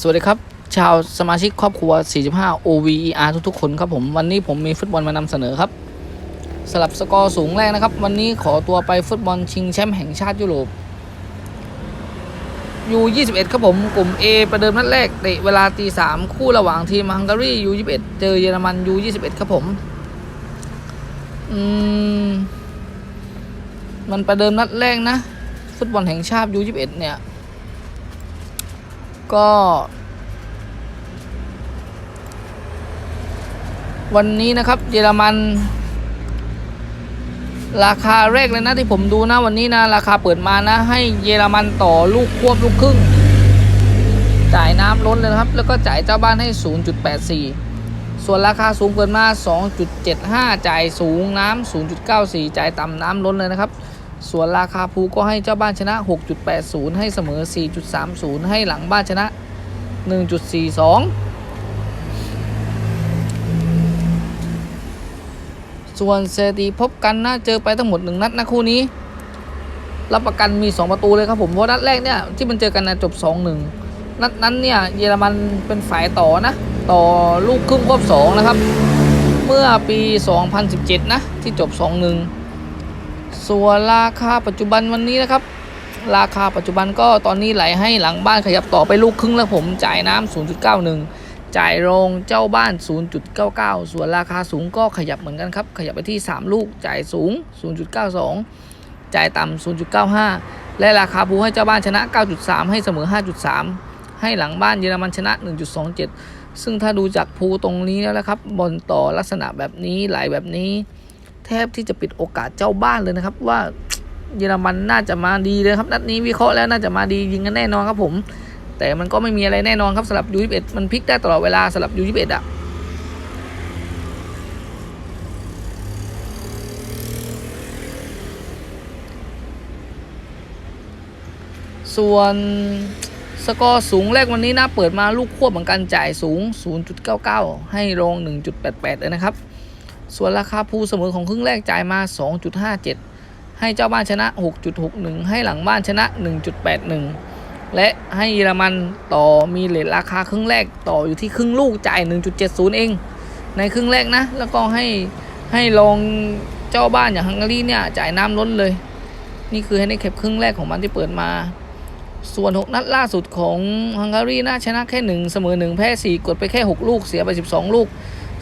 สวัสดีครับ ชาวสมาชิกครอบครัว 45 OVER ทุกๆ คนครับผมวันนี้ผมมีฟุตบอลมานำเสนอครับ สลับสกอร์สูงแรกนะครับ วันนี้ขอตัวไปฟุตบอลชิงแชมป์แห่งชาติยุโรปยู21ครับผมกลุ่ม A ประเดิมนัดแรกเตะเวลาตีสามคู่ระหว่างทีมฮังการียู21เจอเยอรมันยู21ครับผมอืมมันประเดิมนัดแรกนะ ฟุตบอลแห่งชาติยู21เนี่ย ก็ วันนี้นะครับเยอรมัน ราคาแรกเลยนะที่ผมดูนะวันนี้นะราคาเปิดมานะ ให้เยอรมันต่อลูกควบลูกครึ่ง จ่ายน้ำล้นเลยนะครับ แล้วก็จ่ายเจ้าบ้านให้ 0.84 ส่วนราคาสูงเปิดมา 2.75 จ่ายสูงน้ำ0.94 จ่ายต่ำน้ำล้นเลยนะครับ ส่วนราคาภูก็ให้เจ้าบ้านชนะ 6.80 ให้เสมอ 4.30 ให้หลังบ้านชนะ 1.42 ส่วนเซตีพบกันนะเจอไปทั้งหมด 1 นัดนะคู่นี้ รับประกันมี 2 ประตูเลยครับผมเพราะนัดแรกเนี่ยที่มันเจอกันนะจบ 2-1 นัดนั้นเนี่ยเยอรมันเป็นฝ่ายต่อนะ ต่อลูกครึ่งควบ2นะครับ เมื่อปี 2017 นะที่จบ 2-1 ส่วนราคาปัจจุบันวันนี้นะครับ ราคาปัจจุบันก็ตอนนี้ไหลให้หลังบ้านขยับต่อไปลูกครึ่งแล้วผมจ่ายน้ำ0.91 จ่ายโรงเจ้าบ้าน 0.99 ส่วนราคาสูงก็ขยับเหมือนกันครับ ขยับไปที่ 3 ลูกจ่ายสูง 0.92 จ่ายต่ำ0.95 และราคาบูให้เจ้าบ้านชนะ 9.3 ให้เสมอ 5.3 ให้หลังบ้านเยอรมันชนะ 1.27 ซึ่งถ้าดูจากภูตรงนี้แล้วนะครับบอลต่อลักษณะแบบนี้ไหลแบบนี้ แทบที่จะปิดโอกาสเจ้าบ้านเลยนะครับ ว่าเยอรมันน่าจะมาดีเลยครับนัดนี้วิเคราะห์แล้วน่าจะมาดียิงกันแน่นอนครับผม แต่มันก็ไม่มีอะไรแน่นอนครับสำหรับยู21มันพลิกได้ตลอดเวลาสำหรับยู21อะส่วนสกอร์สูงแรกวันนี้นะเปิดมาลูกควบเหมือนกันจ่ายสูง 0.99 ให้ลง 1.88 เลยนะครับ ส่วนราคาภูเสมอของครึ่งแรกจ่ายมา 2.57 ให้เจ้าบ้านชนะ 6.61 ให้หลังบ้านชนะ 1.81 และให้เยอรมันต่อมีเลทราคาครึ่งแรกต่ออยู่ที่ครึ่งลูกจ่าย 1.70 เอง ในครึ่งแรกนะ แล้วก็ให้ให้ลองเจ้าบ้านอย่างฮังการีเนี่ยจ่ายน้ำล้นเลย นี่คือให้ในเข็บครึ่งแรกของมันที่เปิดมาส่วน 6 นัดล่าสุดของฮังการีนะชนะแค่ 1 เสมอ 1 แพ้ 4 กดไปแค่ 6 ลูกเสียไป 12 ลูก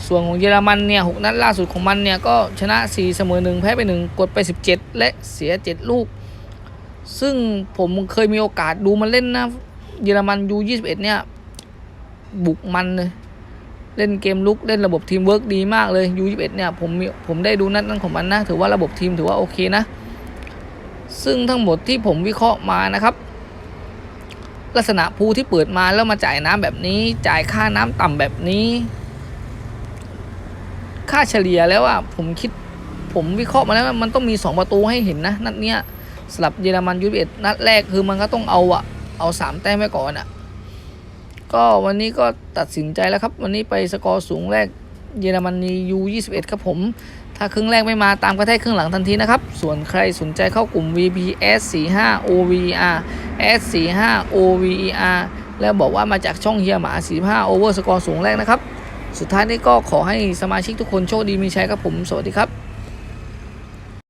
ส่วนของเยอรมันเนี่ย6นัดล่าสุดของมันเนี่ยก็ชนะ 4 เสมอ1แพ้ไป 1 กดไป 17 และเสีย 7 ลูก ซึ่งผมเคยมีโอกาสดูมันเล่นนะ เยอรมันยู21เนี่ย บุกมันเลย เล่นเกมลุกเล่นระบบทีมเวิร์กดีมากเลยยู21เนี่ยผมผมได้ดูนัดนั้นของมันนะ ถือว่าระบบทีมถือว่าโอเคนะ ซึ่งทั้งหมดที่ผมวิเคราะห์มานะครับลักษณะภูที่เปิดมาแล้วมาจ่ายน้ำแบบนี้ จ่ายค่าน้ำต่ำแบบนี้ ค่าเฉลี่ยแล้วอะผมคิดผมวิเคราะห์มาแล้วว่ามันต้องมี 2 ประตูให้เห็นนะ นัดเนี้ยสลับเยอรมันยูเอ็ดนัดแรกคือมันก็ต้องเอาอะเอาสามแต้มไว้ก่อนอะก็วันนี้ก็ตัดสินใจแล้วครับ วันนี้ไปสกอร์สูงแรกเยอรมนียู21ครับผม ถ้าครึ่งแรกไม่มาตามกระแทกครึ่งหลังทันทีนะครับ ส่วนใครสนใจเข้ากลุ่ม VPS 45 OVR S 45 OVR แล้วบอกว่ามาจากช่องเฮียหมา45 Over สกอร์สูงแรกนะครับ สุดท้ายนี้ก็ขอให้สมาชิกทุกคนโชคดีมีชัยครับผม สวัสดีครับ